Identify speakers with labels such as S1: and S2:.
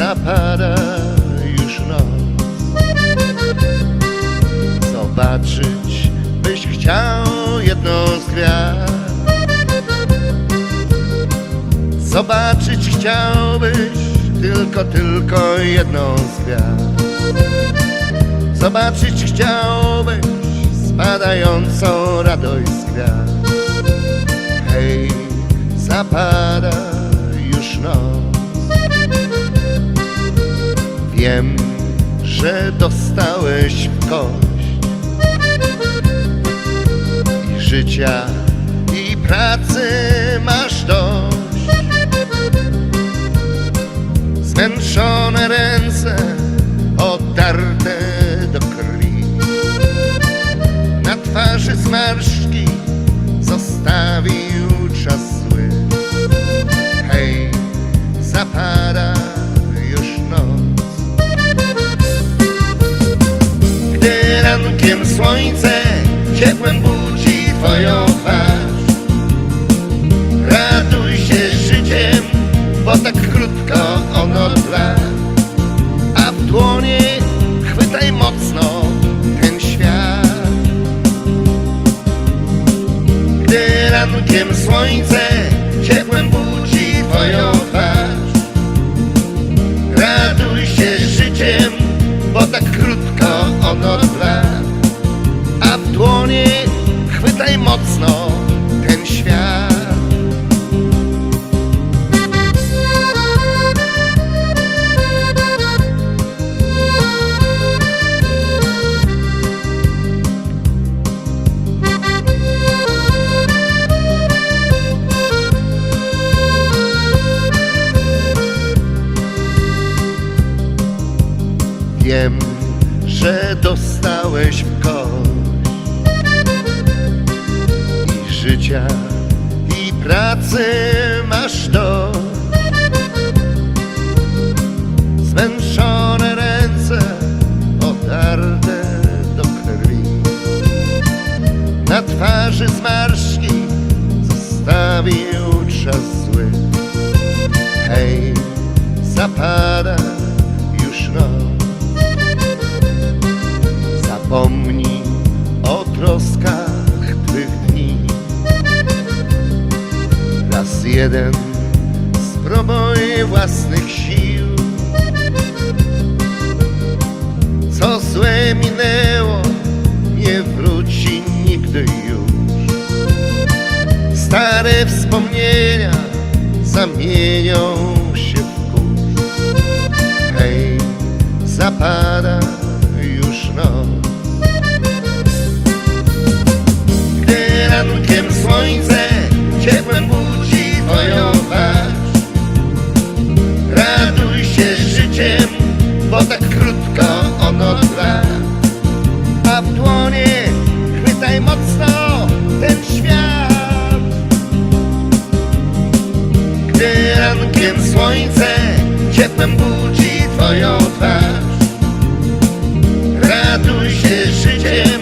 S1: zapada już noc. Zobaczyć byś chciał jedną z gwiazd. Zobaczyć chciałbyś tylko, tylko jedną z gwiazd. Zobaczyć chciałbyś spadającą radość z gwiazd. Hej, zapada Wiem, że dostałeś kość I życia, i pracy masz dość. Zmęczone ręce, odarte do krwi. Na twarzy zmarszczki zostawił słońce ciepłem budzi twoją twarz mocno ten świat. Wiem, że dostałeś w kość życia, i pracy masz dość Zmęczone ręce, otarte do krwi. Na twarzy zmarszki zostawił czas zły. Hej, zapada już noc. Zapomnij o troskach Jeden spróbuj własnych sił. Co złe minęło nie wróci nigdy już. Stare wspomnienia zamienią się w kurz. Hej, zapada już noc. Gdy rankiem słońce Słońce ciepłem budzi twoją twarz. Raduj się życiem,